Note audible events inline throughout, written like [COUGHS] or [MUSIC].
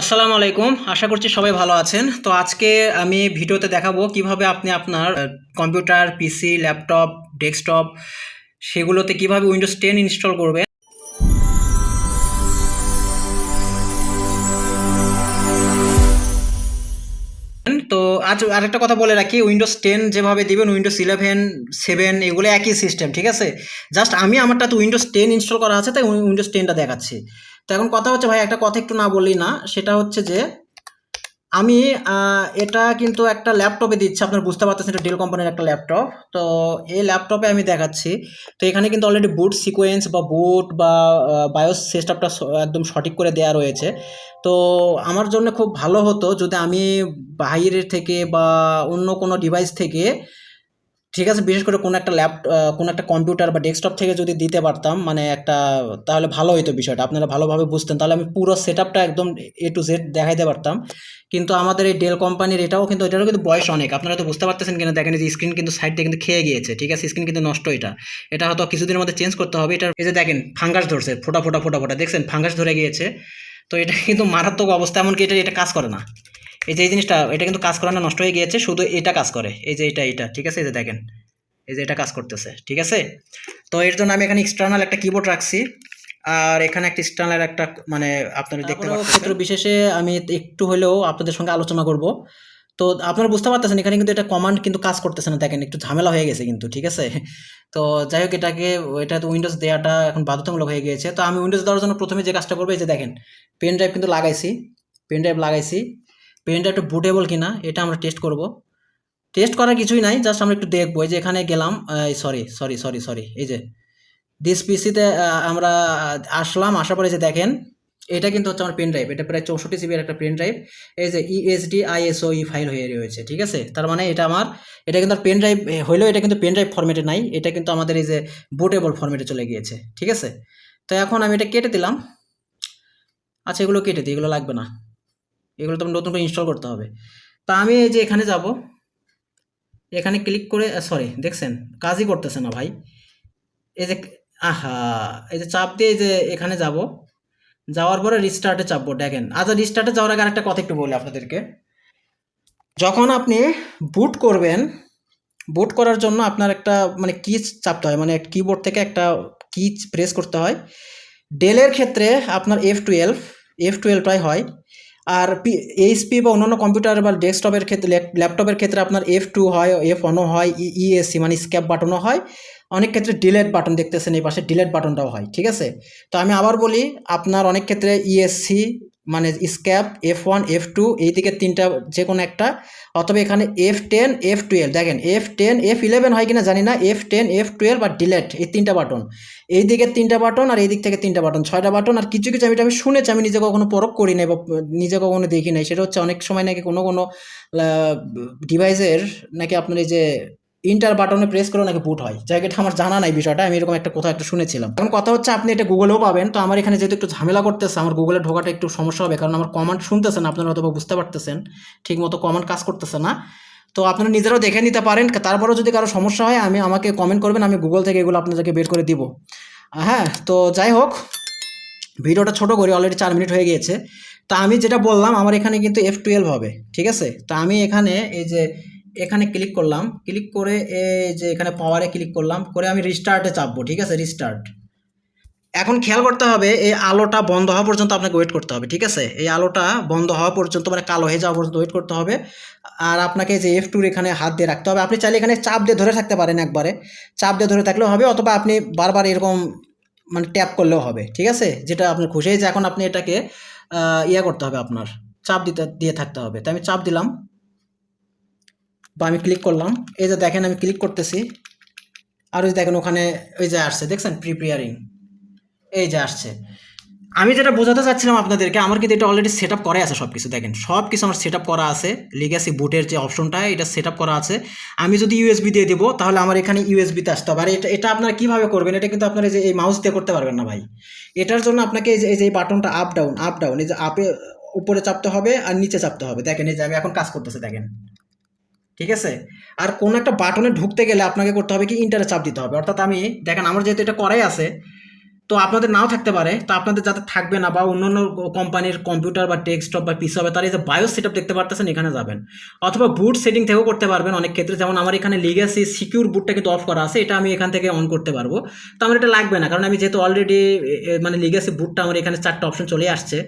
আসসালামু আলাইকুম, আশা করছি সবাই ভালো আছেন। তো আজকে আমি ভিডিওতে দেখাবো কীভাবে আপনি আপনার কম্পিউটার, পিসি, ল্যাপটপ, ডেস্কটপ সেগুলোতে কীভাবে উইন্ডোজ টেন ইনস্টল করবেন। তো আজ আরেকটা কথা বলে রাখি, উইন্ডোজ টেন যেভাবে দিবেন, উইন্ডোজ ইলেভেন, সেভেন, এগুলো একই সিস্টেম, ঠিক আছে? জাস্ট আমি আমারটা তো উইন্ডোজ টেন ইনস্টল করা আছে, তাই উইন্ডোজ টেনটা দেখাচ্ছি। তো এখন কথা হচ্ছে ভাই, একটা কথা একটু না বলি না। সেটা হচ্ছে যে, আমি এটা কিন্তু একটা ল্যাপটপে দিচ্ছি। আপনার বুঝতে পারতেছেন এটা ডেল কোম্পানির একটা ল্যাপটপ। তো এই ল্যাপটপে আমি দেখাচ্ছি। তো এখানে কিন্তু অলরেডি বুট সিকোয়েন্স বা বুট বা বায়োস সিস্টেমটা একদম সঠিক করে দেওয়া রয়েছে। তো আমার জন্য খুব ভালো হতো যদি আমি বাইরের থেকে বা অন্য কোনো ডিভাইস থেকে ঠিক আছে, বিশেষ করে কোনো একটা ল্যাপ কোনো একটা কম্পিউটার বা ডেস্কটপ থেকে যদি দিতে পারতাম মানে একটা, তাহলে ভালো হতো বিষয়টা। আপনারা ভালোভাবে বুঝতেন। তাহলে আমি পুরো সেট একদম এ টু জেড দেখাইতে পারতাম। কিন্তু আমাদের এই ডেল কোম্পানির এটাও কিন্তু, এটারও কিন্তু বয়স অনেক। আপনারা তো বুঝতে পারতেছেন কিনা, দেখেন যে স্ক্রিন কিন্তু সাইডটা কিন্তু খেয়ে গিয়েছে, ঠিক আছে? স্ক্রিন কিন্তু নষ্ট এটা। এটা হয়তো কিছুদিনের মধ্যে চেঞ্জ করতে হবে। এটা এই যে দেখেন ফাঙ্গাস ধরছে, ফোটা ফোটা ফোটা ফোটা। দেখছেন? ফাঙ্গাস ধরে গিয়েছে। তো এটা কিন্তু মারাত্মক অবস্থা, এমনকি এটা এটা কাজ করে না। এই যে এই জিনিসটা এটা কিন্তু কাজ করে না নষ্ট হয়ে গিয়েছে শুধু এটা কাজ করে। এই যে এটা এটা ঠিক আছে? এই যে দেখেন এই যে এটা কাজ করতেছে ঠিক আছে? তো এর জন্য আমি এখানে এক্সটার্নাল একটা কিবোর্ড রাখছি আর এখানে একটা এক্সটার্নাল একটা মানে আপনারা দেখতে পাচ্ছেন। ক্ষেত্র বিশেষে আমি একটু হলেও আপনাদের সঙ্গে আলোচনা করব। তো আপনারা বুঝতে পারতেছেন এখানে কিন্তু এটা কমান্ড কিন্তু কাজ করতেছে না দেখেন একটু ঝামেলা হয়ে গেছে কিন্তু ঠিক আছে? তো যাই হোক এটাকে এটা তো উইন্ডোজ দেওয়াটা এখন বাধ্যতামূলক হয়ে গিয়েছে। তো আমি উইন্ডোজ দেওয়ার জন্য প্রথমে যে কাজটা করব এই যে দেখেন পেন ড্রাইভ কিন্তু লাগাইছি পেন ড্রাইভ লাগাইছি। পেন ড্রাইভটা বুটেবল কিনা, এটা আমরা টেস্ট করব। টেস্ট করার কিছুই নাই জাস্ট আমরা একটু দেখব। এই যে এখানে গেলাম সরি সরি সরি সরি এই যে দিস পিসিতে আমরা আসলাম, আসার পরে যে দেখেন, এটা কিন্তু হচ্ছে আমার পেন ড্রাইভ এটা প্রায় চৌষট্টি জিবির একটা পেন ড্রাইভ এই যে ইএসডি আইএসও ই ফাইল হয়ে রয়েছে, ঠিক আছে? তার মানে এটা আমার, এটা কিন্তু পেন ড্রাইভ হইলেও এটা কিন্তু পেন ড্রাইভ ফরম্যাটে নাই, এটা কিন্তু আমাদের এই যে বুটেবল ফরম্যাটে চলে গিয়েছে, ঠিক আছে? তো এখন আমি এটা কেটে দিলাম। আচ্ছা এগুলো কেটে দিই, এগুলো লাগবে না। এগুলো তো নতুন করে ইনস্টল করতে হবে। তা আমি এই যে এখানে যাব, এখানে ক্লিক করে সরি দেখছেন? কাজই করতেছে না ভাই। এই যে, আহা, এই যে চাপ দিয়ে যে এখানে যাব, যাওয়ার পরে রিস্টার্টে চাপবো, দেখেন। আচ্ছা রিস্টার্টে যাওয়ার আগে আরেকটা কথা একটু বলি আপনাদেরকে। যখন আপনি বুট করবেন বুট করার জন্য আপনার একটা মানে কি চাপতে হয় মানে কিবোর্ড থেকে একটা কি প্রেস করতে হয়। ডেলের ক্ষেত্রে আপনার এফ টুয়েলভ এফ টুয়েলভটাই হয়। আর পি এইচপি বা অন্যান্য কম্পিউটার বা ডেস্কটপের ক্ষেত্রে ল্যাপটপের ক্ষেত্রে আপনার এফ টু হয় এফ ওয়ানও হয় ইএসি মানে স্ক্যাপ বাটনও হয়। অনেক ক্ষেত্রে ডিলেট বাটন দেখতেছেন, এই পাশে ডিলেট বাটনটাও হয়, ঠিক আছে? তো আমি আবার বলি, আপনার অনেক ক্ষেত্রে ইএসসি মানে escape F one F two এই দিকে তিনটা যে কোনো একটা, অথবা এখানে এফ টেন এফ টুয়েলভ দেখেন এফ টেন এফ ইলেভেন হয় কিনা জানি না এফ টেন এফ টুয়েলভ আর ডিলেট এই তিনটা বাটন এই দিকে তিনটা বাটন আর এই দিক থেকে তিনটা বাটন ছয়টা বাটন আর কিছু কিছু আমি আমি শুনেছি, আমি নিজে কখনো পরখ করি নাই বা নিজে কখনো দেখি নাই, সেটা হচ্ছে অনেক সময় নাকি কোনো কোনো ডিভাইসের নাকি আপনার এই যে ইন্টার বাটনে প্রেস করে নাকি বুট হয়। এটা আমার জানা নাই বিষয়টা, আমি এরকম একটা কোথাও একটা শুনেছিলাম। এখন কথা হচ্ছে, আপনি এটা গুগলেও পাবেন। তো আমার এখানে যেহেতু একটু ঝামেলা করতেছে, আমার গুগলে ঢোকাটা একটু সমস্যা হবে, কারণ আমার কমান্ড শুনতেছেন আপনারা হয়তো বুঝতে পারতেছেন। ঠিক মতো কমান্ড কাজ করতেছে না। তো আপনারা নিজেরাও দেখে নিতে পারেন, তারপরেও যদি কারও সমস্যা হয়, আমি আমাকে কমেন্ট করবেন, আমি গুগল থেকে এগুলো আপনাদেরকে বের করে দিব। হ্যাঁ তো যাই হোক, ভিডিওটা ছোট করি অলরেডি চার মিনিট হয়ে গিয়েছে। তা আমি যেটা বললাম, আমার এখানে কিন্তু এফ টুয়েলভ হবে, ঠিক আছে? তা আমি এখানে এই যে এখানে ক্লিক করলাম ক্লিক করে এই যে এখানে পাওয়ারে ক্লিক করলাম, করে আমি রিস্টার্টে চাপবো, ঠিক আছে? রিস্টার্ট এখন খেয়াল করতে হবে, এই আলোটা বন্ধ হওয়া পর্যন্ত আপনাকে ওয়েট করতে হবে, ঠিক আছে? এই আলোটা বন্ধ হওয়া পর্যন্ত মানে কালো হয়ে যাওয়া পর্যন্ত ওয়েট করতে হবে। আর আপনাকে যে এফ টুর এখানে হাত দিয়ে রাখতে হবে। আপনি চাইলে এখানে চাপ দিয়ে ধরে থাকতে পারেন একবারে। চাপ দিয়ে ধরে থাকলেও হবে, অথবা আপনি বারবার এরকম মানে ট্যাপ করলেও হবে, ঠিক আছে? যেটা আপনার খুশি যে এখন আপনি এটাকে ইয়া করতে হবে আপনার, চাপ দিতে, দিয়ে থাকতে হবে। তাই আমি চাপ দিলাম। বা আমি ক্লিক করলাম। এই যে দেখেন আমি ক্লিক করতেছি। আর ওই দেখেন ওখানে ওই যে আসছে, দেখছেন? প্রিপেয়ারিং এই যে আসছে। আমি যেটা বোঝাতে চাচ্ছিলাম আপনাদেরকে, আমার কিন্তু এটা অলরেডি সেট আপ করাই আছে সব কিছু দেখেন? সব কিছু আমার সেট আপ করা আছে। লিগাসি বুটের যে অপশনটা এটা সেট আপ করা আছে। আমি যদি ইউএসবি দিয়ে দেবো, তাহলে আমার এখানে ইউএসবিতে আসতে হবে। আর এটা এটা আপনারা কীভাবে করবেন? এটা কিন্তু আপনারা এই যে, এই মাউস দিয়ে করতে পারবেন না ভাই। এটার জন্য আপনাকে এই যে এই যে বাটনটা আপ ডাউন আপ ডাউন এই যে আপে উপরে চাপতে হবে আর নিচে চাপতে হবে। দেখেন এই যে আমি এখন কাজ করতেছে, দেখেন। ঠিক আছে? আর কোন একটা বাটনে ঢুকতে গেলে আপনাকে করতে হবে কি ইন্টারে চাপ দিতে হবে। অর্থাৎ আমি, দেখেন আমার যেহেতু এটা করাই আছে, তো আপনাদের নাও থাকতে পারে। তো আপনাদের যাতে থাকবে না বা অন্য অন্য কোম্পানির কম্পিউটার বা ডেস্কটপ বা পিসি হবে, তারা এই যে বায়ো সেট দেখতে পারতেছেন, এখানে যাবেন। অথবা বুট সেটিং থেকেও করতে পারবেন অনেক ক্ষেত্রে। যেমন আমার এখানে লিগেসি সিকিউর বুটটা কিন্তু অফ করা আছে, এটা আমি এখান থেকে অন করতে পারব। তো আমার এটা লাগবে না, কারণ আমি যেহেতু অলরেডি মানে লিগেসি বুটটা আমার এখানে চারটা অপশন চলে আসছে।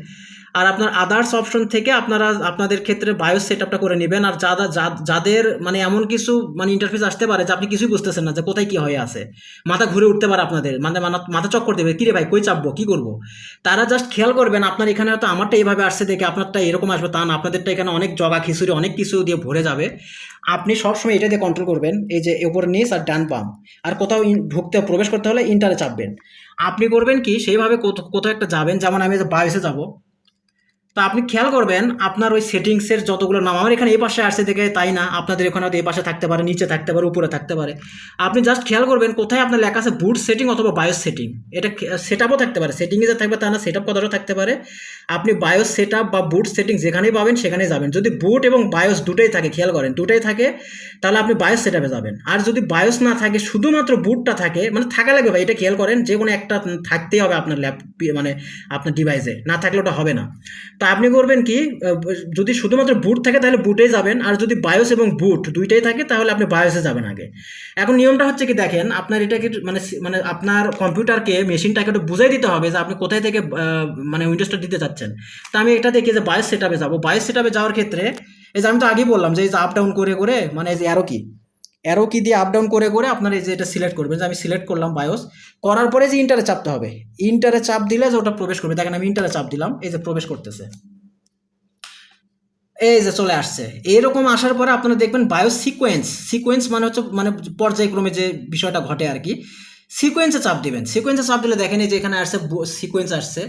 আর আপনার আদার্স অপশন থেকে আপনারা, আপনাদের ক্ষেত্রে বায়োস সেট আপটা করে নেবেন। আর যারা যাদের মানে এমন কিছু মানে ইন্টারফেস আসতে পারে যে আপনি কিছুই বুঝতেছেন না যে কোথায় কী হয়ে আছে। মাথা ঘুরে উঠতে পারে আপনাদের। মানে মাথা- চক্কর দেবে, কিরে ভাই, কই চাপবো? কী করব? তারা জাস্ট খেয়াল করবেন, আপনার এখানে হয়তো আমারটা এইভাবে আসছে দেখে আপনারটা এরকম আসবে, তা না। আপনাদেরটা এখানে অনেক জগা, খিচুড়ি, অনেক কিছু দিয়ে ভরে যাবে। আপনি সবসময় এটা দিয়ে কন্ট্রোল করবেন, এই যে উপর নিচ আর ডান পাম আর কোথাও ঢুকতে, প্রবেশ করতে হলে ইন্টারে চাপবেন। আপনি করবেন কি, সেইভাবে কোথ- কোথাও একটা যাবেন। যেমন আমি বায়োসে যাব। তা আপনি খেয়াল করবেন, আপনার ওই সেটিংসের যতগুলো নাম, আমার এখানে এই পাশে আসছে দেখে তাই না, আপনাদের এখানে হয়তো এই পাশে থাকতে পারে, নিচে থাকতে পারে, উপরে থাকতে পারে। আপনি জাস্ট খেয়াল করবেন কোথায় আপনার লেখা আছে বুট সেটিং অথবা বায়োস সেটিং এটা সেট আপও থাকতে পারে সেটিংয়ে যা থাকবে তা না সেট আপ কথাটা থাকতে পারে। আপনি বায়োস সেট আপ বা বুট সেটিং যেখানেই পাবেন, সেখানেই যাবেন। যদি বুট এবং বায়োস দুটোই থাকে, খেয়াল করেন, দুটোই থাকে, তাহলে আপনি বায়োস সেট আপে যাবেন। আর যদি বায়োস না থাকে, শুধুমাত্র বুটটা থাকে মানে থাকা লাগবে ভাই, এটা খেয়াল করেন, যে কোনো একটা থাকতেই হবে আপনার ল্যাপ মানে আপনার ডিভাইসে না থাকলে ওটা হবে না। আপনি করবেন কি যদি শুধুমাত্র বুট থাকে তাহলে বুটেই যাবেন, আর যদি বায়োস এবং বুট দুইটাই থাকে তাহলে আপনি বায়োসে যাবেন আগে। এখন নিয়মটা হচ্ছে কি দেখেন, আপনার এটাকে মানে মানে আপনার কম্পিউটারকে, মেশিনটাকে একটু বুঝাই দিতে হবে যে আপনি কোথায় থেকে মানে উইন্ডোজটা দিতে চাচ্ছেন। তা আমি এটা দেখি যে বায়োস সেট আপে যাব। বায়োস সেটআপে যাওয়ার ক্ষেত্রে, এই যে আমি তো আগেই বললাম যে এই যে আপ ডাউন করে করে মানে এই যে অ্যারো কি অ্যারো কি দিয়ে আপ ডাউন করে করে আপনার এই যে এটা সিলেক্ট করবেন, যে আমি সিলেক্ট করলাম বায়োস করার পরে যে ইন্টারে চাপতে হবে ইন্টারে চাপ দিলে যে ওটা প্রবেশ করবে, দেখেন আমি ইন্টারে চাপ দিলাম, এই যে প্রবেশ করতেছে। এই যে চলে আসছে। এরকম আসার পরে আপনারা দেখবেন বায়ো সিকোয়েন্স সিকোয়েন্স মানে হচ্ছে মানে পর্যায়ক্রমে যে বিষয়টা ঘটে আর কি সিকোয়েন্সে চাপ দিবেন। সিকোয়েন্সে চাপ দিলে দেখেন এই যে এখানে আসছে সিকোয়েন্স আসছে।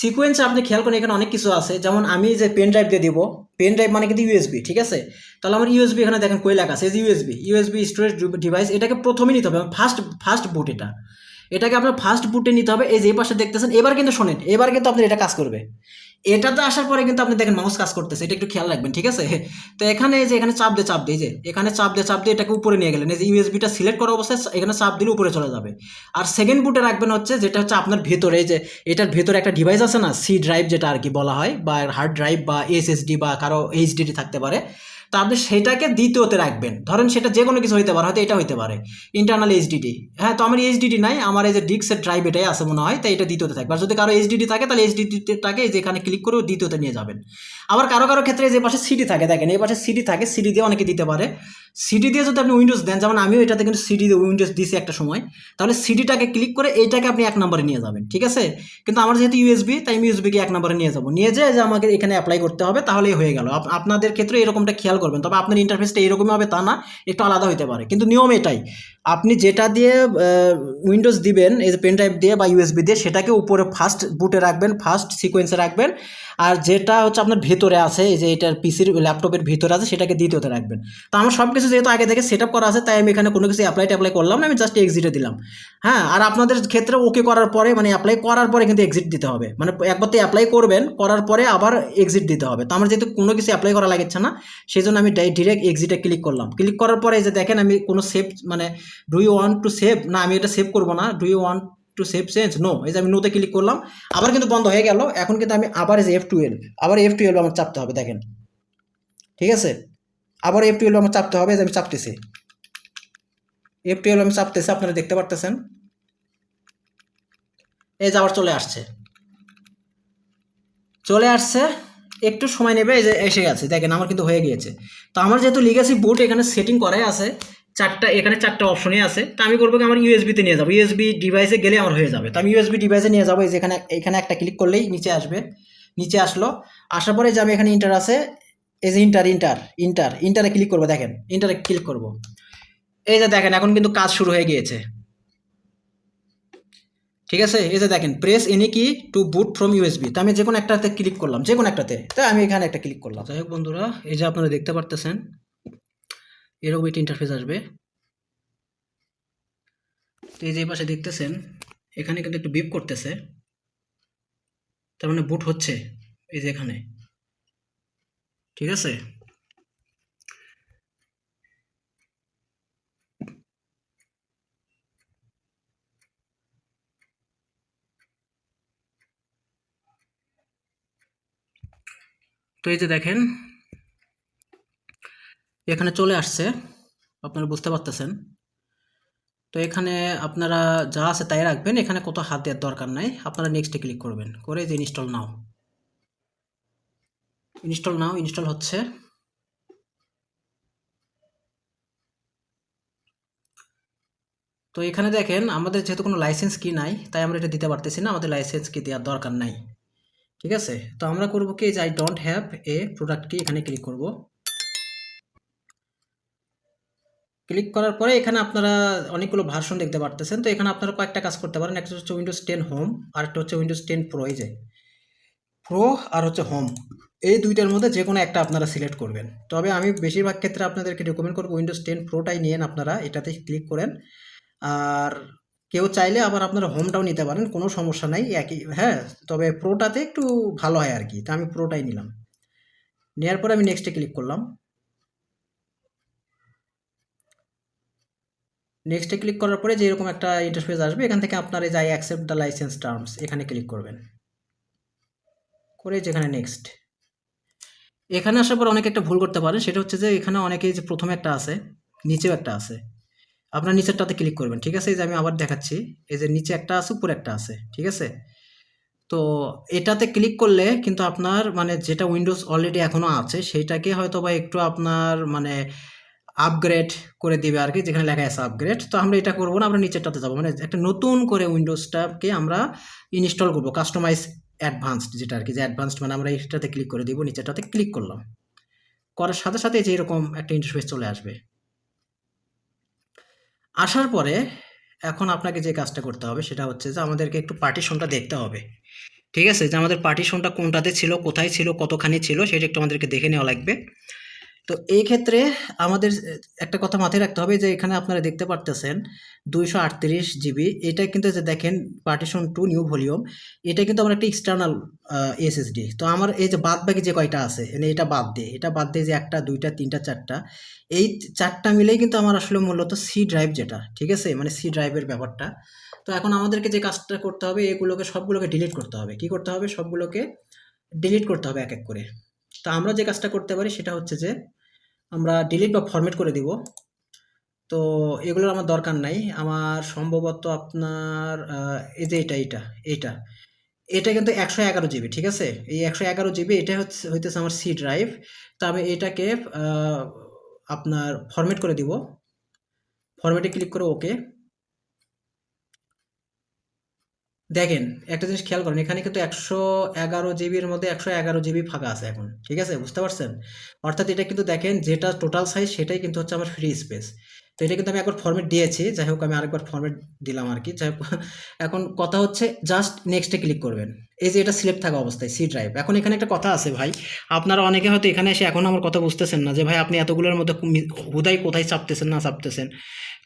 সিকোয়েন্সে আপনি খেয়াল করেন এখানে অনেক কিছু আছে। যেমন আমি যে পেন ড্রাইভ দিয়ে দিব পেন ড্রাইভ মানে কিন্তু ইউএসবি ঠিক আছে? তাহলে আমার ইউএসবি এখানে দেখেন কই আছে? যে ইউএসবি ইউএসবি স্টোরেজ ডিভাইস এটাকে প্রথমেই নিতে হবে ফার্স্ট ফার্স্ট বুট এটা। এটাকে আপনার ফার্স্ট বুটে নিতে হবে, এই যে পাশে দেখতেছেন, এবার কিন্তু শোনেন, এবার কিন্তু আপনার এটা কাজ করবে। এটাতে আসার পরে কিন্তু আপনি দেখেন মাউস কাজ করতেছে, এটা একটু খেয়াল রাখবেন, ঠিক আছে? তো এখানে যে, এখানে চাপ দিয়ে চাপ দিয়ে যে, এখানে চাপ দিয়ে চাপ দিয়ে এটাকে উপরে নিয়ে গেলেন, এই যে ইউএসবিটা সিলেক্ট করা অবস্থায় এখানে চাপ দিলে উপরে চলে যাবে। আর সেকেন্ড বুটে রাখবেন হচ্ছে যেটা হচ্ছে আপনার ভেতরে যে, এটার ভেতরে একটা ডিভাইস আছে না সি ড্রাইভ যেটা আর কি বলা হয়, বা হার্ড ড্রাইভ বা এসএসডি বা কারও এইচডিডি থাকতে পারে। তা আপনি সেটাকে দ্বিতীয়তে রাখবেন। ধরেন সেটা যে কোনো কিছু হইতে পারে, হয়তো এটা হইতে পারে। ইন্টারনাল এইচডিডি হ্যাঁ তো আমার এইচডিডি নাই, আমার এই যে ডিক্সের ড্রাইভ এটাই আছে মনে হয়, তাই এটা দ্বিতীয়তে থাকবে। আর যদি কারও এইচডিডি থাকে, তাহলে এইচডিডিটাকে এই যে এখানে ক্লিক করে দ্বিতীয়তে নিয়ে যাবেন। আবার কারও কারও ক্ষেত্রে যে পাশে সিডি থাকে, দেখেন এই পাশে সিডি থাকে সিডি দিয়ে অনেকে দিতে পারে। সিডি দিয়ে যদি আপনি উইন্ডোজ দেন, যেমন আমিও এটাতে কিন্তু সিডি দিয়ে উইন্ডোজ দিছি একটা সময়, তাহলে সিডিটাকে ক্লিক করে এইটাকে আপনি এক নম্বরে নিয়ে যাবেন, ঠিক আছে? কিন্তু আমার যেহেতু ইউএসবি তাই আমি ইউএসবিকে এক নম্বরে নিয়ে যাব। নিয়ে যেয়ে যে আমাকে এখানে অ্যাপ্লাই করতে হবে, তাহলেই হয়ে গেল। আপ- আপনাদের ক্ষেত্রে এরকমটা খেয়াল করবেন, তবে আপনার ইন্টারফেসটা এরকমই হবে তা না, একটু আলাদা হতে পারে। কিন্তু নিয়ম এটাই আপনি যেটা দিয়ে উইন্ডোজ দিবেন, এই যে পেন ড্রাইভ দিয়ে বা ইউএসবি দিয়ে, সেটাকে উপরে ফার্স্ট বুটে রাখবেন ফার্স্ট সিকোয়েন্সে রাখবেন। আর যেটা হচ্ছে আপনার ভেতরে আছে, এই যে এটার পিসির ল্যাপটপের ভিতরে আছে, সেটাকে দ্বিতীয়তে রাখবেন। তো আমার সব কিছু যেহেতু আগে থেকে সেট করা আছে, তাই আমি এখানে কোনো কিছু অ্যাপ্লাই ট্যাপ্লাই করলাম না, আমি জাস্ট এক্সিটে দিলাম। হ্যাঁ আর আপনাদের ক্ষেত্রে ওকে করার পরে মানে অ্যাপ্লাই করার পরে কিন্তু এক্সিট দিতে হবে। মানে একবার তো অ্যাপ্লাই করবেন, করার পরে আবার এক্সিট দিতে হবে। তো আমার যেহেতু কোনো কিছু অ্যাপ্লাই করা লাগছে না সেই জন্য আমি ডিরেক্ট এক্সিটে ক্লিক করলাম। ক্লিক করার পরে যে দেখেন, আমি কোনো সেভ মানে do you want to save না, আমি এটা সেভ করব না। Do you want to save change no এই যে আমি নোতে ক্লিক করলাম, আবার কিন্তু বন্ধ হয়ে গেল। এখন কিন্তু আমি আবার এই যে এফ টুয়েলভ আবার এফ টুয়েলভ আমার চাপতে হবে, দেখেন। ঠিক আছে? আবার এফ টুয়েলভ আমার চাপতে হবে যে আমি চাপতেছি। এফ টুয়েলভ আমি চাপতেছি, আপনারা দেখতে পারতেছেন? এই যে আবার চলে আসছে। চলে আসছে, একটু সময় নেবে, এই যে এসে গেছে। দেখেন, আমার কিন্তু হয়ে গিয়েছে। তো আমার যেহেতু লিগাসি বুট এখানে সেটিং করাই আছে চারটা, এখানে চারটা অপশনই আছে। তো আমি করব আমার ইউএসবিতে নিয়ে যাব। ইউএসবি ডিভাইসে গেলে আমার হয়ে যাবে। তো আমি ইউএসবি ডিভাইসে নিয়ে যাব, এই যে এখানে এখানে একটা ক্লিক করলেই নিচে আসবে। নিচে আসলো। আসার পরে যে আমি এখানে ইন্টার আছে, এই যে ইন্টার ইন্টার ইন্টার ইন্টারে ক্লিক করব, দেখেন। ইন্টারে ক্লিক করব। এই যে দেখেন, এখন কিন্তু কাজ শুরু হয়ে গিয়েছে। ঠিক আছে? এই যে দেখেন press any key to boot from USB তো আমি যে কোনো একটাতে ক্লিক করলাম, যে কোনো একটাতে। তো আমি এখানে একটা ক্লিক করলাম। যাই হোক বন্ধুরা, এই যে আপনারা দেখতে পারতেছেন এরকম একটি ইন্টারফেস আসবে। তো এই যে পাশে দেখতেছেন, এখানে কিন্তু একটু বিপ করতেছে। তার মানে বুট হচ্ছে এই যে এখানে। ঠিক আছে? তো এই যে দেখেন এখানে চলে আসছে, আপনারা বুঝতে পারতেছেন। তো এখানে আপনারা যা আছে তাই রাখবেন, এখানে কত হাত দেওয়ার দরকার নাই। আপনারা নেক্সটে ক্লিক করবেন, করে যে install now install now install হচ্ছে। তো এখানে দেখেন, আমাদের যেহেতু কোনো লাইসেন্স কি নাই, তাই আমরা এটা দিতে পারতেছি না, আমাদের লাইসেন্স কি দেওয়ার দরকার নাই। ঠিক আছে? তো আমরা করব কি, যে I don't have a product key এখানে ক্লিক করব। ক্লিক করার পরে এখানে আপনারা অনেকগুলো ভার্সন দেখতে পারতেছেন। তো এখানে আপনারা কয়েকটা কাজ করতে পারেন। একটা হচ্ছে উইন্ডোজ টেন হোম আর একটা হচ্ছে উইন্ডোজ টেন প্রো এই যে। প্রো আর হচ্ছে হোম এই দুইটার মধ্যে যে কোনো একটা আপনারা সিলেক্ট করবেন। তবে আমি বেশিরভাগ ক্ষেত্রে আপনাদেরকে রেকমেন্ড করব উইন্ডোজ টেন প্রোটাই নিয়েন আপনারা, এটাতে ক্লিক করেন। আর কেউ চাইলে আবার আপনারা হোমটাও নিতে পারেন, কোনো সমস্যা নাই, একই হ্যাঁ তবে প্রোটাতে একটু ভালো হয় আর কি। তা আমি প্রোটাই নিলাম। নেওয়ার পরে আমি নেক্সটে ক্লিক করলাম। নেক্সটে ক্লিক করার পরে যে এরকম একটা ইন্টারফেস আসবে, এখান থেকে আপনার এই যাই অ্যাকসেপ্ট দ্য লাইসেন্স টার্মস এখানে ক্লিক করবেন। করে যেখানে নেক্সট এখানে আসার পর অনেকে একটা ভুল করতে পারেন, সেটা হচ্ছে যে এখানে অনেকেই যে প্রথমে একটা আছে, নিচেও একটা আছে। আপনার নিচেরটাতে ক্লিক করবেন, ঠিক আছে? এই যে আমি আবার দেখাচ্ছি, এই যে নিচে একটা আছে, উপরে একটা আছে, ঠিক আছে? তো এটাতে ক্লিক করলে কিন্তু আপনার মানে যেটা উইন্ডোজ অলরেডি এখনও আছে সেইটাকে হয়তো বা একটু আপনার মানে আপগ্রেড করে দিবে আর কি, যেখানে লেখা আছে আপগ্রেড তো আমরা এটা করব না, আমরা নিচেরটাতে যাব। মানে একটা নতুন করে উইন্ডোজটাকে আমরা ইনস্টল করব কাস্টমাইজ অ্যাডভান্সড যেটা আর কি। যে অ্যাডভান্সড মানে আমরা এইটাতে ক্লিক করে দিব, নিচেরটাতে ক্লিক করলাম। করার সাথে সাথে যে এরকম একটা ইন্টারফেস চলে আসবে। আসার পরে এখন আপনাকে যে কাজটা করতে হবে, সেটা হচ্ছে যে আমাদেরকে একটু পার্টিশনটা দেখতে হবে। ঠিক আছে? যে আমাদের পার্টিশনটা কোনটাতে ছিল, কোথায় ছিল, কতখানি ছিল, সেটা একটু আমাদেরকে দেখে নেওয়া লাগবে। তো এই ক্ষেত্রে আমাদের একটা কথা মাথায় রাখতে হবে যে এখানে আপনারা দেখতে পারতেছেন দুইশো আটত্রিশ জিবি। এটা কিন্তু যে দেখেন পার্টিশন টু নিউ ভলিউম এটা কিন্তু আমার একটা এক্সটার্নাল এসএসডি তো আমার এই যে বাদ বাকি যে কয়টা আছে মানে এটা বাদ দিয়ে, এটা বাদ দিয়ে যে একটা, দুইটা, তিনটা, চারটা, এই চারটা মিলেই কিন্তু আমার আসলে মূলত সি ড্রাইভ যেটা, ঠিক আছে? মানে সি ড্রাইভের ব্যাপারটা। তো এখন আমাদেরকে যে কাজটা করতে হবে, এগুলোকে সবগুলোকে ডিলিট করতে হবে। কি করতে হবে? সবগুলোকে ডিলিট করতে হবে এক এক করে। তো আমরা যে কাজটা করতে পারি সেটা হচ্ছে যে আমরা ডিলিট বা ফরম্যাট করে দিব। তো এগুলোর আমার দরকার নাই। আমার সম্ভবত আপনার এই যে এটা এটা এটা। এটা কিন্তু একশো এগারো জিবি, ঠিক আছে? এই একশো এগারো জিবি, এটা হচ্ছে, হইতেছে আমার সি ড্রাইভ তো আমি এটাকে আপনার ফরম্যাট করে দিব। ফরম্যাটে ক্লিক করে ওকে দেখেন, একটা জিনিস খেয়াল করেন, এখানে কিন্তু একশো এগারো জিবির মধ্যে একশো এগারো জিবি ফাঁকা আছে এখন, ঠিক আছে? বুঝতে পারছেন? অর্থাৎ এটা কিন্তু দেখেন, যেটা টোটাল সাইজ সেটাই কিন্তু হচ্ছে আমার ফ্রি স্পেস তো এটা কিন্তু আমি একবার ফর্মেট দিয়েছি, যাই হোক আমি আরেকবার ফর্মেট দিলাম আর কি। যাই হোক, এখন কথা হচ্ছে জাস্ট নেক্সটে ক্লিক করবেন। এই যে এটা সিলেক্ট থাকা অবস্থায় সি ড্রাইভ এখন এখানে একটা কথা আছে ভাই, আপনারা অনেকে হয়তো এখানে এসে এখন আমার কথা বুঝতেছেন না যে ভাই আপনি এতগুলোর মধ্যে হুদাই কোথায় চাপতেছেন, না চাপতেছেন।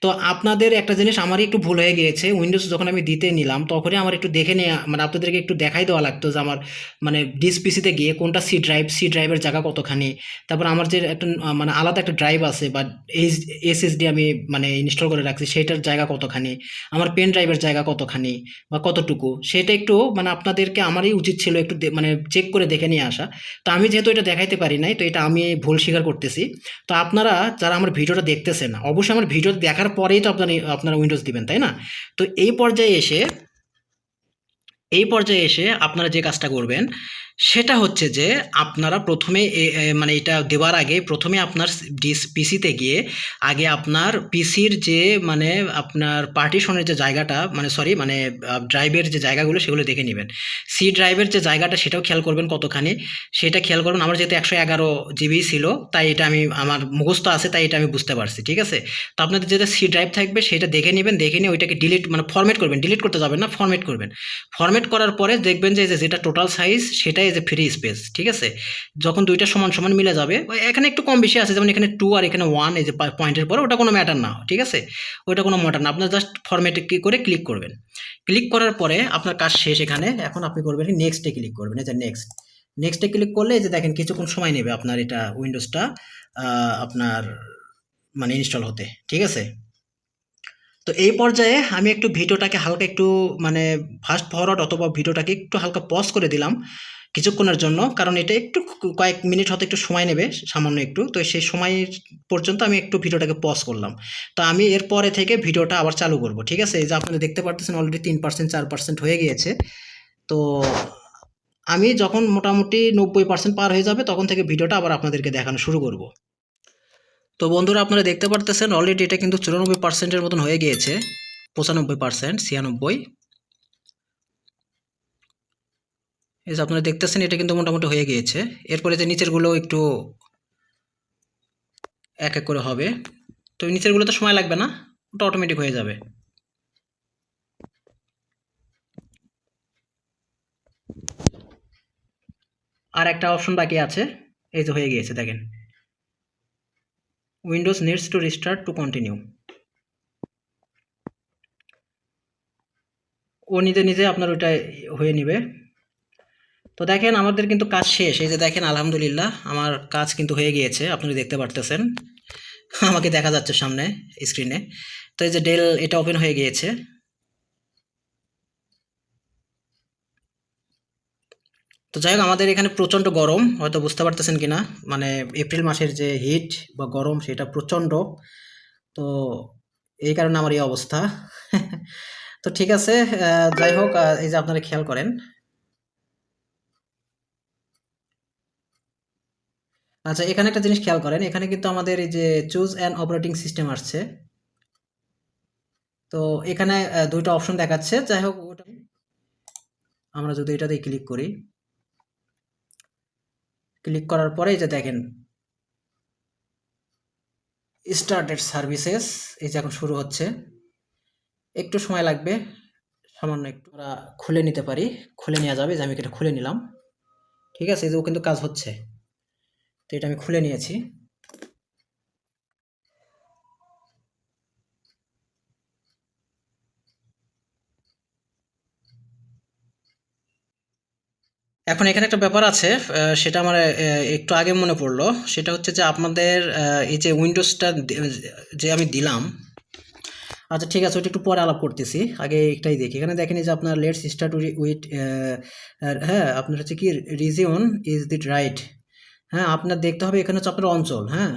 তো আপনাদের একটা জিনিস আমারই একটু ভুল হয়ে গিয়েছে উইন্ডোজ যখন আমি দিতে নিলাম, তখনই আমার একটু দেখে নেওয়া মানে আপনাদেরকে একটু দেখাই দেওয়া লাগতো যে আমার মানে ডিস পিসিতে গিয়ে কোনটা সি ড্রাইভ সি ড্রাইভের জায়গা কতখানি। তারপর আমার যে একটা মানে আলাদা একটা ড্রাইভ আছে, বা এইচ এসএসডি আমি মানে ইনস্টল করে রাখছি সেটার জায়গা কতখানি, আমার পেন ড্রাইভের জায়গা কতখানি, বা কতটুকু, সেটা একটু মানে আপনাদেরকে আমারই উচিত ছিল একটু মানে চেক করে দেখে নিয়ে আসা। তো আমি যেহেতু এটা দেখাইতে পারি নাই, তো এটা আমি ভুল স্বীকার করতেছি। তো আপনারা যারা আমার ভিডিওটা দেখতেছেন, অবশ্যই আমার ভিডিও দেখার পরেই তো আপনারা আপনারা উইন্ডোজ দিবেন, তাই না? তো এই পর্যায়ে এসে, এই পর্যায়ে এসে আপনারা যে কাজটা করবেন সেটা হচ্ছে যে আপনারা প্রথমে মানে এটা দেওয়ার আগে প্রথমে আপনার ডিস পিসিতে গিয়ে আগে আপনার পিসির যে মানে আপনার পার্টিশনের যে জায়গাটা মানে সরি মানে ড্রাইভের যে জায়গাগুলো সেগুলো দেখে নেবেন। সি ড্রাইভের যে জায়গাটা সেটাও খেয়াল করবেন কতখানি। সেটা খেয়াল করবেন আমার যেহেতু একশো এগারো জিবি ছিল, তাই এটা আমি, আমার মুখস্থ আছে, তাই এটা আমি বুঝতে পারছি, ঠিক আছে? তো আপনাদের যেটা সি ড্রাইভ থাকবে সেটা দেখে নেবেন, দেখে নিয়ে ওইটাকে ডিলিট মানে ফরম্যাট করবেন ডিলিট করতে যাবেন না ফরম্যাট করবেন। ফরম্যাট করার পরে দেখবেন যে যেটা টোটাল সাইজ সেটাই যে ফ্রি স্পেস ঠিক আছে? যখন দুইটা সমান সমান মিলে যাবে এখানে একটু কম বেশি আছে, যেমন এখানে টু আর এখানে ওয়ান এই যে পয়েন্টের পরে, ওটা কোনো ম্যাটার না, ঠিক আছে? ওটা কোনো ম্যাটার না। আপনার জাস্ট ফরম্যাটে কি করে ক্লিক করবেন। ক্লিক করার পরে আপনার কাজ শেষ এখানে। এখন আপনি করবেন নেক্সটে ক্লিক করবেন। এই যে নেক্সট নেক্সটে ক্লিক করলে এই যে দেখেন কিছুক্ষণ সময় নেবে আপনার এটা উইন্ডোজটা আপনার মানে ইনস্টল হতে, ঠিক আছে? তো এই পর্যায়ে আমি একটু ভিডিওটাকে হালকা একটু মানে ফাস্ট ফরওয়ার্ড অথবা ভিডিওটাকে একটু হালকা পজ করে দিলাম। কিছুক্ষণের জন্য, কারণ এটা একটু কয়েক মিনিট হয়তো একটু সময় নেবে, সামান্য একটু। তো সেই সময় পর্যন্ত আমি একটু ভিডিওটাকে পজ করলাম। তো আমি এরপরে থেকে ভিডিওটা আবার চালু করব, ঠিক আছে? যে আপনারা দেখতে পারতেছেন অলরেডি তিন পার্সেন্ট চার পার্সেন্ট হয়ে গিয়েছে। তো আমি যখন মোটামুটি নব্বই পার্সেন্ট পার হয়ে যাবে, তখন থেকে ভিডিওটা আবার আপনাদেরকে দেখানো শুরু করব। তো বন্ধুরা, আপনারা দেখতে পারতেছেন অলরেডি এটা কিন্তু চুরানব্বই পার্সেন্টের মতন হয়ে গিয়েছে, পঁচানব্বই পার্সেন্ট ছিয়ানব্বই। এই যে আপনারা দেখতেছেন, এটা কিন্তু মোটামুটি হয়ে গিয়েছে। এরপরে যে নিচেরগুলো একটু এক এক করে হবে। তো নিচেরগুলো তো সময় লাগবে না, ওটা অটোমেটিক হয়ে যাবে। আর একটা অপশন বাকি আছে, এই যে হয়ে গিয়েছে, দেখেন। Windows needs to restart to continue ও নিজে নিজে আপনার ওইটা হয়ে নেবে। তো দেখেন, আমাদের কিন্তু কাজ শেষ। এই যে দেখেন, আলহামদুলিল্লাহ, আমার কাজ কিন্তু হয়ে গিয়েছে। আপনারা দেখতে পারতেছেন। [LAUGHS] আমাকে দেখা যাচ্ছে সামনে স্ক্রিনে তো এই যে ডেল এটা ওপেন হয়ে গিয়েছে। তো যাই হোক, আমাদের এখানে প্রচণ্ড গরম। হয়তো বুঝতে পারতেছেন কি না মানে এপ্রিল মাসের যে হিট বা গরম, সেটা প্রচণ্ড। তো এই কারণে আমার এই অবস্থা। [LAUGHS] তো ঠিক আছে যাই হোক এই যে আপনারা খেয়াল করেন। আচ্ছা এখানে একটা জিনিস খেয়াল করেন, এখানে কিন্তু আমাদের এই যে চুজ অ্যান অপারেটিং সিস্টেম আসছে। তো এখানে দুইটা অপশন দেখাচ্ছে, যাই হোক আমরা যদি এটাতে ক্লিক করি। ক্লিক করার পরে যে দেখেন স্টার্টেড সার্ভিসেস এই যে এখন শুরু হচ্ছে। একটু সময় লাগবে, সামান্য একটু খুলে নিতে পারি, খুলে নেওয়া যাবে, যে আমি এটা খুলে নিলাম। ঠিক আছে, এই যে ও কিন্তু কাজ হচ্ছে। তো এটা আমি খুলে নিয়েছি। এখন এখানে একটা ব্যাপার আছে সেটা আমার একটু আগে মনে পড়ল। সেটা হচ্ছে যে আপনাদের এই যে উইন্ডোজটা যে আমি দিলাম আচ্ছা ঠিক আছে, ওটা একটু পরে আলাপ করতেছি, আগে একটাই দেখি। এখানে দেখেন যে আপনার লেটস স্টার্ট উইথ হ্যাঁ আপনার হচ্ছে কি রিজিয়ন ইজ দিট রাইট। হ্যাঁ আপনার দেখতে হবে এখানে হচ্ছে আপনার অঞ্চল হ্যাঁ?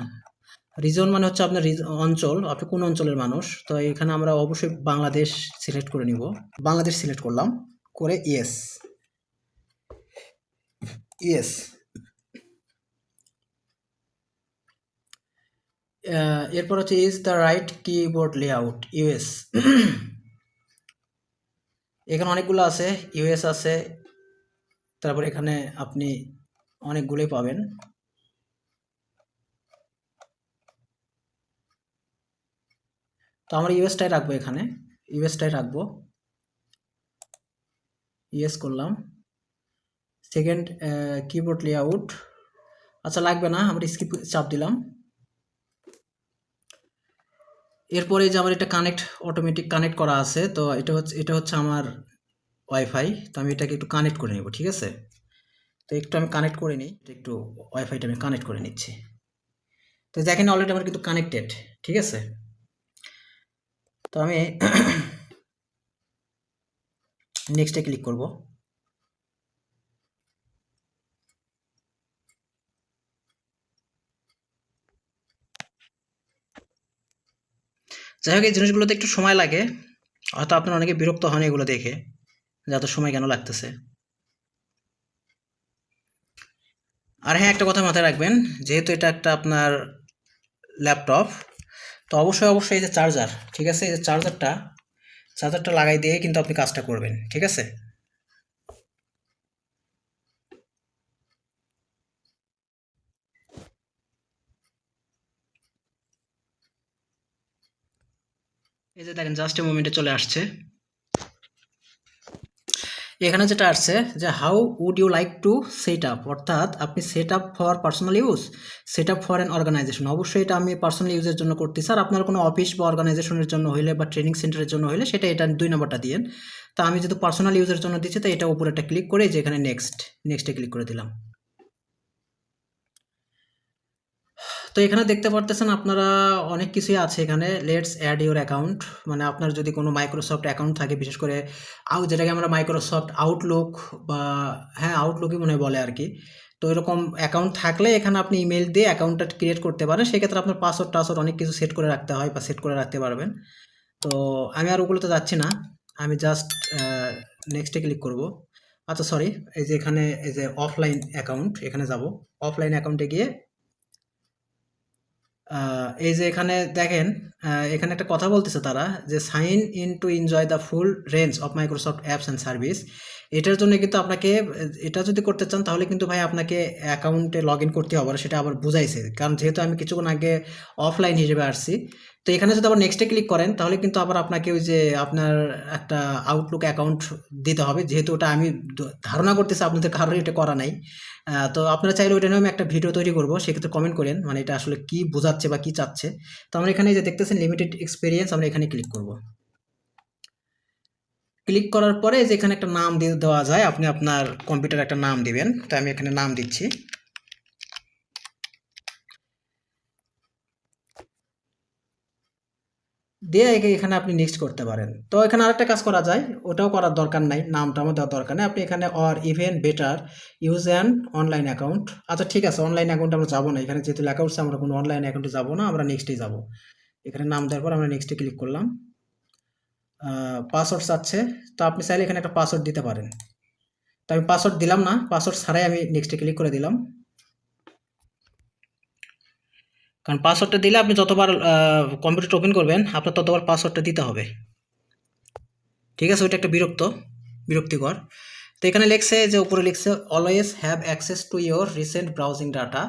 রিজন মানে হচ্ছে আপনার অঞ্চল, আপনি কোন অঞ্চলের মানুষ? তো এখানে আমরা অবশ্যই বাংলাদেশ সিলেক্ট করে নিব। বাংলাদেশ সিলেক্ট করলাম, করে ইয়েস ইয়েস এরপর হচ্ছে is the right keyboard layout US এখানে অনেকগুলো আছে ইউএস আছে, তারপর এখানে আপনি অনেকগুলোই পাবেন। তো আমরা ইউএসটাই রাখব এখানে। ইউএসটাই রাখব। ইউএস করলাম। সেকেন্ড কিবোর্ড লেআউট আচ্ছা লাগবে না, আমরা স্কিপ চাপ দিলাম। এরপরে যে আমার এটা কানেক্ট অটোমেটিক কানেক্ট করা আছে, তো এটা হচ্ছে এটা হচ্ছে আমার ওয়াইফাই তো আমি এটাকে একটু কানেক্ট করে নেব, ঠিক আছে? তো একটু আমি কানেক্ট করে নিই। একটু ওয়াইফাইটা আমি কানেক্ট করে নিচ্ছি। তো দেখেন অলরেডি আমার কিন্তু কানেক্টেড ঠিক আছে? তো আমি [COUGHS] নেক্সটে ক্লিক করব। যাই হোক, এই জিনিসগুলোতে একটু সময় লাগে। হয়তো আপনার অনেকে বিরক্ত হন এগুলো দেখে, যে এত সময় কেন লাগতেছে? আর হ্যাঁ একটা কথা মাথায় রাখবেন, যেহেতু এটা একটা আপনার ল্যাপটপ, তো অবশ্যই অবশ্যই এই যে চার্জার ঠিক আছে? এই যে চার্জারটা চার্জারটা লাগাই দিয়ে কিন্তু আপনি কাজটা করবেন, ঠিক আছে? এই যে দেখেন জাস্ট এ মোমেন্টে চলে আসছে। এখানে যেটা আসছে যে how would you like to set up অর্থাৎ আপনি set up for personal use set up for an organization অবশ্যই এটা আমি পার্সোনাল ইউজের জন্য করতে স্যার আপনার কোনো অফিস বা অর্গানাইজেশনের জন্য হইলে বা ট্রেনিং সেন্টারের জন্য হইলে সেটা এটা দুই নম্বরটা দিয়েন তা আমি যেহেতু পার্সোনাল ইউজের জন্য দিচ্ছি, তো এটা উপরে একটা ক্লিক করে যে এখানে নেক্সট নেক্সটে ক্লিক করে দিলাম। তো এখানে দেখতে পারতেছেন আপনারা অনেক কিছুই আছে এখানে। লেটস অ্যাড ইউর অ্যাকাউন্ট মানে আপনার যদি কোনো মাইক্রোসফট অ্যাকাউন্ট থাকে, বিশেষ করে আউট যেটাকে আমরা মাইক্রোসফট আউটলুক বা হ্যাঁ আউটলুকই মনে বলে আর কি। তো এরকম অ্যাকাউন্ট থাকলে এখানে আপনি ইমেল দিয়ে অ্যাকাউন্টটা ক্রিয়েট করতে পারেন। সেক্ষেত্রে আপনার পাসওয়ার্ড টাসওয়ার্ড অনেক কিছু সেট করে রাখতে হয় বা সেট করে রাখতে পারবেন। তো আমি আর ওগুলোতে যাচ্ছি না। আমি জাস্ট নেক্সটে ক্লিক করব। আচ্ছা সরি এই যে এখানে, এই যে অফলাইন অ্যাকাউন্ট এখানে যাব। অফলাইন অ্যাকাউন্টে গিয়ে এই যে এখানে দেখেন এখানে একটা কথা বলতেছে তারা যে sign in to enjoy the full range of Microsoft apps and service এটার জন্য কিন্তু আপনাকে, এটা যদি করতে চান তাহলে কিন্তু ভাই আপনাকে অ্যাকাউন্টে লগ ইন করতে হবে, সেটা আবার বুঝাইছে। কারণ যেহেতু আমি কিছুক্ষণ আগে অফলাইন হিসেবে আসছি তো এখানে যদি আবার নেক্সটে ক্লিক করেন, তাহলে কিন্তু আবার আপনাকে ওই যে আপনার একটা আউটলুক অ্যাকাউন্ট দিতে হবে। যেহেতু ওটা আমি ধারণা করতেছি আপনাদের কারোর এটা করা নাই। তো আপনারা চাইলে ওইটা নিয়ে আমি একটা ভিডিও তৈরি করব। সেক্ষেত্রে কমেন্ট করেন মানে এটা আসলে কি বোঝাচ্ছে বা কি চাচ্ছে। তো আমরা এখানে যে দেখতেছেন লিমিটেড এক্সপিরিয়েন্স আমরা এখানে ক্লিক করব। ক্লিক করার পরে যে এখানে একটা নাম দিয়ে দেওয়া যায়, আপনি আপনার কম্পিউটার একটা নাম দিবেন। তো আমি এখানে নাম দিচ্ছি। দিয়ে এখানে আপনি নেক্সট করতে পারেন। তো এখানে আরেকটা কাজ করা যায়, ওটাও করার দরকার নাই, নামটা আমার দেওয়ার দরকার নেই। আপনি এখানে or even better use an online account আচ্ছা ঠিক আছে অনলাইন অ্যাকাউন্টে আমরা যাব না, এখানে যেহেতু লেখা আমরা কোনো অনলাইন অ্যাকাউন্টে যাব না, আমরা নেক্সটেই যাব। এখানে নাম দেওয়ার পর আমরা নেক্সটে ক্লিক করলাম। পাসওয়ার্ড চাচ্ছে তো আপনি চাইলে এখানে একটা পাসওয়ার্ড দিতে পারেন। তো আমি পাসওয়ার্ড দিলাম না পাসওয়ার্ড ছাড়াই আমি নেক্সটে ক্লিক করে দিলাম। কারণ পাসওয়ার্ডটা দিলে আপনি যতবার কম্পিউটার ওপেন করবেন, আপনার ততবার পাসওয়ার্ডটা দিতে হবে। ঠিক আছে? ওইটা একটা বিরক্ত, বিরক্তিকর। তো এখানে লিখছে যে, উপরে লিখছে always have access to your recent browsing data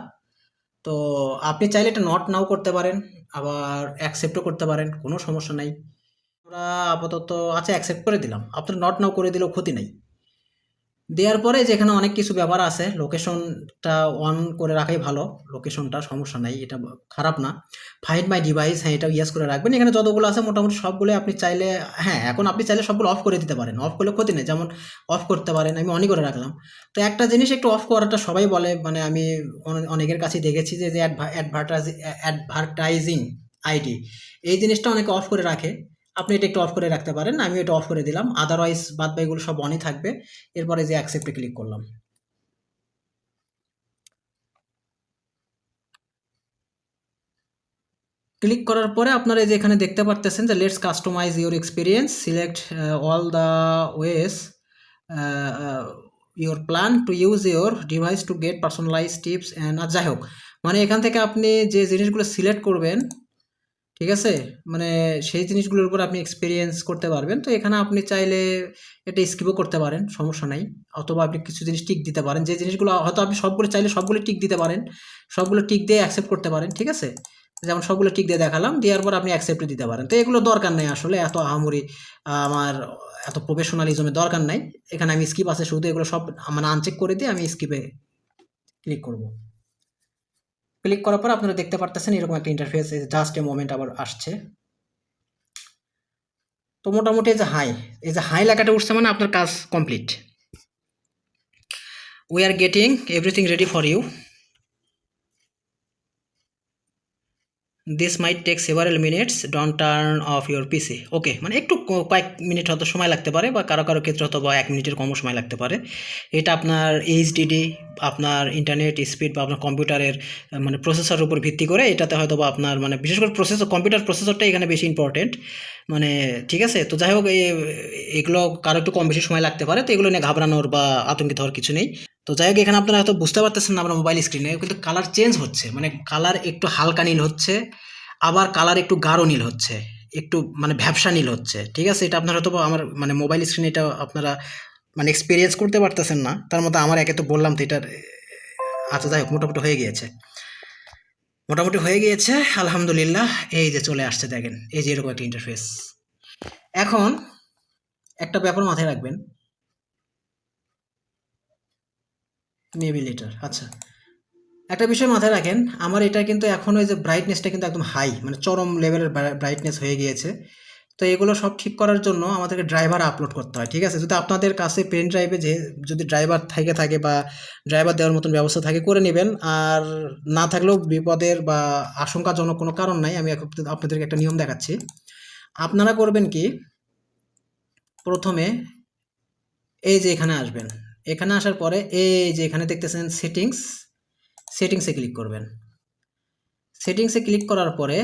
তো আপনি চাইলে এটা নট নাও করতে পারেন, আবার অ্যাকসেপ্টও করতে পারেন, কোনো সমস্যা নাই। আমরা আপাতত আচ্ছা অ্যাকসেপ্ট করে দিলাম। আপনার নট নাও করে দিলেও ক্ষতি নেই। দেওয়ার পরে যেখানে অনেক কিছু ব্যাপার আছে লোকেশনটা অন করে রাখাই ভালো। লোকেশনটা সমস্যা নাই, এটা খারাপ না। ফাইন্ড মাই ডিভাইস হ্যাঁ এটা ইয়েস করে রাখবেন। এখানে যতগুলো আছে, মোটামুটি সবগুলো আপনি চাইলে হ্যাঁ এখন আপনি চাইলে সবগুলো অফ করে দিতে পারেন। অফ করলে ক্ষতি নেই, যেমন অফ করতে পারেন, আমি অনই করে রাখলাম। তো একটা জিনিস একটু অফ করাটা সবাই বলে মানে আমি অনেকের কাছে দেখেছি যে অ্যাডভার্টাইজিং আইডি এই জিনিসটা অনেকে অফ করে রাখে। আপনি এটা একটু অফ করে রাখতে পারেন আমি এটা অফ করে দিলাম। আদারওয়াইজ বাদ বাকিগুলো সব অনই থাকবে। এরপরে যে অ্যাকসেপ্টে ক্লিক করলাম। ক্লিক করার পরে আপনারা যে এখানে দেখতে পারতেছেন যে let's customise your experience select all the ways your plan to use your device to get personalise tips and যাই হোক মানে এখান থেকে আপনি যে জিনিসগুলো সিলেক্ট করবেন ঠিক আছে? মানে সেই জিনিসগুলোর উপর আপনি এক্সপিরিয়েন্স করতে পারবেন। তো এখানে আপনি চাইলে এটা স্কিপও করতে পারেন, সমস্যা নাই। অথবা আপনি কিছু জিনিস টিক দিতে পারেন। যে জিনিসগুলো হয়তো আপনি সবগুলো চাইলে সবগুলো টিক দিতে পারেন। সবগুলো টিক দিয়ে অ্যাকসেপ্ট করতে পারেন, ঠিক আছে? যেমন সবগুলো টিক দিয়ে দেখালাম, দেওয়ার পর আপনি অ্যাকসেপ্ট দিতে পারেন। তো এগুলো দরকার নেই আসলে, এত আহামরি আমার এত প্রফেশনালিজমের দরকার নাই। এখানে আমি স্কিপ আছে শুধু, এগুলো সব মানে আনচেক করে দিয়ে আমি স্কিপে ক্লিক করব। ক্লিক করার পর আপনারা দেখতে পারতেছেন এরকম একটা ইন্টারফেস জাস্ট এ মোমেন্ট আবার আসছে। তো মোটামুটি এই যে হাই এই যে হাই লেখাটা উঠছে মানে আপনার কাজ complete we are getting everything ready for you this might take several minutes don't turn off your PC okay মানে একটু কয়েক মিনিট হয়তো সময় লাগতে পারে বা কারও কারও ক্ষেত্রে হয়তো বা এক মিনিটের কমও সময় লাগতে পারে। এটা আপনার এইচডিডি আপনার ইন্টারনেট স্পিড বা আপনার কম্পিউটারের মানে প্রসেসরের উপর ভিত্তি করে এটাতে হয়তো বা আপনার মানে বিশেষ করে প্রসেসর কম্পিউটার প্রসেসরটাই এখানে বেশি ইম্পর্টেন্ট মানে ঠিক আছে, তো যাই হোক এগুলো কারও একটু কম বেশি সময় লাগতে পারে, তো এগুলো নিয়ে ঘাবড়ানোর বা আতঙ্কিত হওয়ার কিছু নেই। তো যাই হোক, এখানে আপনারা হয়তো বুঝতে পারতেছেন না আপনার মোবাইল স্ক্রিনে কিন্তু কালার চেঞ্জ হচ্ছে মানে কালার একটু হালকা নীল হচ্ছে, আবার কালার একটু গাঢ় নীল হচ্ছে, একটু মানে ভ্যাবসা নীল হচ্ছে, ঠিক আছে? এটা আপনারা হয়তো আমার মানে মোবাইল স্ক্রিনে এটা আপনারা মানে এক্সপিরিয়েন্স করতে পারতেছেন না, তার মধ্যে আমার একে তো বললাম তো এটার আচ্ছা যাই হোক, মোটামুটি হয়ে গিয়েছে। মোটামুটি হয়ে গিয়েছে, আলহামদুলিল্লাহ। এই যে চলে আসছে, দেখেন, এই যে এরকম একটা ইন্টারফেস এখন একটা ব্যাপার মাথায় রাখবেন। মেবি লেটার আচ্ছা। একটা বিষয় মাথায় রাখেন, আমার এটা কিন্তু এখন ওই যে ব্রাইটনেসটা কিন্তু একদম হাই মানে চরম লেভেলের ব্রাইটনেস হয়ে গিয়েছে। তো এগুলো সব ঠিক করার জন্য আমাদেরকে ড্রাইভার আপলোড করতে হয়, ঠিক আছে? যদি আপনাদের কাছে পেন ড্রাইভে যে, যদি ড্রাইভার থেকে থাকে বা ড্রাইভার দেওয়ার মতন ব্যবস্থা থাকে, করে নেবেন। আর না থাকলেও বিপদের বা আশঙ্কাজনক কোনো কারণ নাই, আমি আপনাদেরকে একটা নিয়ম দেখাচ্ছি। আপনারা করবেন কি, প্রথমে এই যে এখানে আসবেন। এখানে আসার পরে এই যে এখানে দেখতেছেন সেটিংস সেটিংসে ক্লিক করবেন। সেটিংসে ক্লিক করার পরে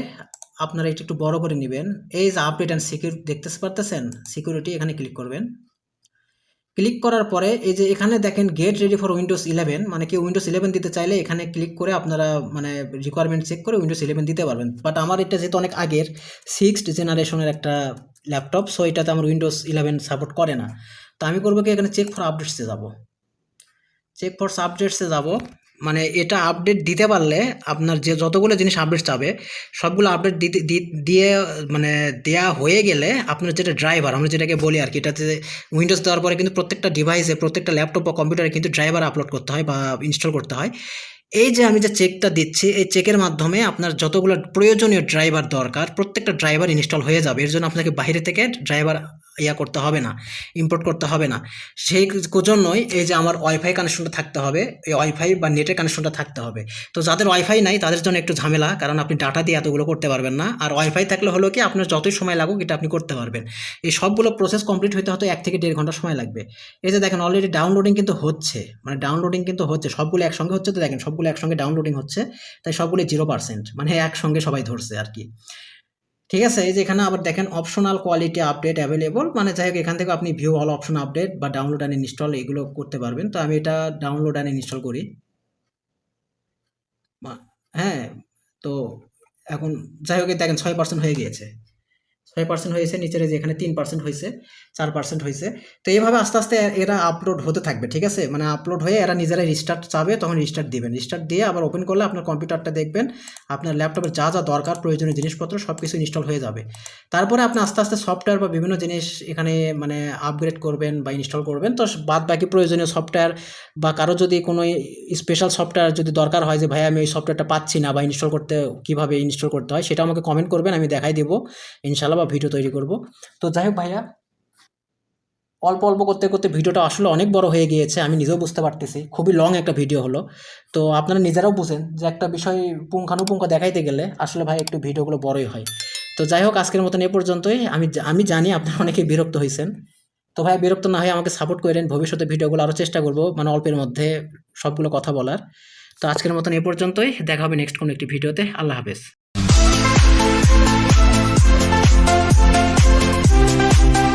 আপনারা এটা একটু বড় করে নেবেন। এই যে আপডেট অ্যান্ড সিকিউরিটি দেখতে পারতেছেন? সিকিউরিটি এখানে ক্লিক করবেন। ক্লিক করার পরে এই যে এখানে দেখেন get ready for Windows eleven মানে কি উইন্ডোজ ইলেভেন দিতে চাইলে এখানে ক্লিক করে আপনারা মানে রিকোয়ারমেন্ট চেক করে উইন্ডোজ ইলেভেন দিতে পারবেন। বাট আমার এটা যেহেতু অনেক আগের সিক্সথ জেনারেশনের একটা ল্যাপটপ সো এটাতে আমার উইন্ডোজ ইলেভেন সাপোর্ট করে না। তো আমি করব কি, এখানে চেক ফর আপডেটসে যাব। চেক ফর আপডেটসে যাব। মানে এটা আপডেট দিতে পারলে আপনার যে যতগুলো জিনিস আপডেট চাবে সবগুলো আপডেট দিতে দিয়ে মানে দেয়া হয়ে গেলে আপনার যেটা ড্রাইভার আমরা যেটাকে বলি আর কি, এটাতে উইন্ডোজ দেওয়ার পরে কিন্তু প্রত্যেকটা ডিভাইসে প্রত্যেকটা ল্যাপটপ বা কম্পিউটারে কিন্তু ড্রাইভার আপলোড করতে হয় বা ইনস্টল করতে হয়। এই যে আমি যে চেকটা দিচ্ছি, এই চেকের মাধ্যমে আপনার যতগুলো প্রয়োজনীয় ড্রাইভার দরকার, প্রত্যেকটা ড্রাইভার ইনস্টল হয়ে যাবে। এর জন্য আপনাকে বাইরে থেকে ড্রাইভার ইয়া করতে হবে না ইম্পোর্ট করতে হবে না। সেই জন্যই এই যে আমার ওয়াইফাই কানেকশনটা থাকতে হবে, এই ওয়াইফাই বা নেটের কানেকশনটা থাকতে হবে। তো যাদের ওয়াইফাই নাই, তাদের জন্য একটু ঝামেলা, কারণ আপনি ডাটা দিয়ে এতগুলো করতে পারবেন না। আর ওয়াইফাই থাকলে হলো কি, আপনার যতই সময় লাগুক, এটা আপনি করতে পারবেন। এই সবগুলো প্রসেস কমপ্লিট হতে হয়তো এক থেকে দেড় ঘণ্টা সময় লাগবে। এই যে দেখেন অলরেডি ডাউনলোডিং কিন্তু হচ্ছে মানে ডাউনলোডিং কিন্তু হচ্ছে, সবগুলো একসঙ্গে হচ্ছে। তো দেখেন, সবগুলো একসঙ্গে ডাউনলোডিং হচ্ছে, তাই সবগুলো জিরো পার্সেন্ট মানে একসঙ্গে সবাই ধরছে আর কি। ঠিক আছে? এই যে এখানে আবার দেখেন অপশনাল কোয়ালিটি আপডেট অ্যাভেলেবল মানে যাই হোক, এখান থেকে আপনি ভিউ অল অপশন আপডেট বা ডাউনলোড অ্যান্ড ইনস্টল এগুলো করতে পারবেন। তো আমি এটা ডাউনলোড অ্যান্ড ইনস্টল করি। হ্যাঁ তো এখন যাই হোক দেখেন ছয় পার্সেন্ট হয়ে গিয়েছে। ছয় পার্সেন্ট হয়েছে, নিচের যে এখানে তিন পার্সেন্ট হয়েছে, চার পার্সেন্ট হয়েছে। তো এইভাবে আস্তে আস্তে এরা আপলোড হতে থাকবে, ঠিক আছে? মানে আপলোড হয়ে এরা নিজেরাই রিস্টার্ট চাবে, তখন রিস্টার্ট দিবেন। রিস্টার্ট দিয়ে আবার ওপেন করলে আপনার কম্পিউটারটা দেখবেন, আপনার ল্যাপটপের যা যা দরকার, প্রয়োজনীয় জিনিসপত্র সব কিছু ইনস্টল হয়ে যাবে। তারপরে আপনি আস্তে আস্তে সফটওয়্যার বা বিভিন্ন জিনিস এখানে মানে আপগ্রেড করবেন বা ইনস্টল করবেন। তো বাদ বাকি প্রয়োজনীয় সফটওয়্যার বা কারও যদি কোনো স্পেশাল সফটওয়্যার যদি দরকার হয় যে, ভাই, আমি এই সফটওয়্যারটা পাচ্ছি না বা ইনস্টল করতে, কীভাবে ইনস্টল করতে হয়? সেটা আমাকে কমেন্ট করবেন, আমি দেখাই দেবো। ইনশাল্লাহ বা ভিডিও তৈরি করব। তো যাই হোক ভাইয়া, অল্প অল্প করতে করতে ভিডিওটা আসলে অনেক বড় হয়ে গিয়েছে, আমি নিজেও বুঝতে পারতেছি। খুবই লং একটা ভিডিও হলো। তো আপনারা নিজেরাও বুঝেন যে একটা বিষয় পুঙ্খানুপুঙ্খ দেখাইতে গেলে আসলে ভাই একটু ভিডিওগুলো বড়ই হয়। তো যাই হোক আজকের মতন এ পর্যন্তই। আমি আমি জানি আপনারা অনেকে বিরক্ত হয়েছেন তো ভাই বিরক্ত না হয়ে আমাকে সাপোর্ট করেন, ভবিষ্যতে ভিডিওগুলো আরও চেষ্টা করব মানে অল্পের মধ্যে সবগুলো কথা বলার। তো আজকের মতন এ পর্যন্তই। দেখা হবে নেক্সট কোনো একটি ভিডিওতে আল্লাহ হাফেজ। Thank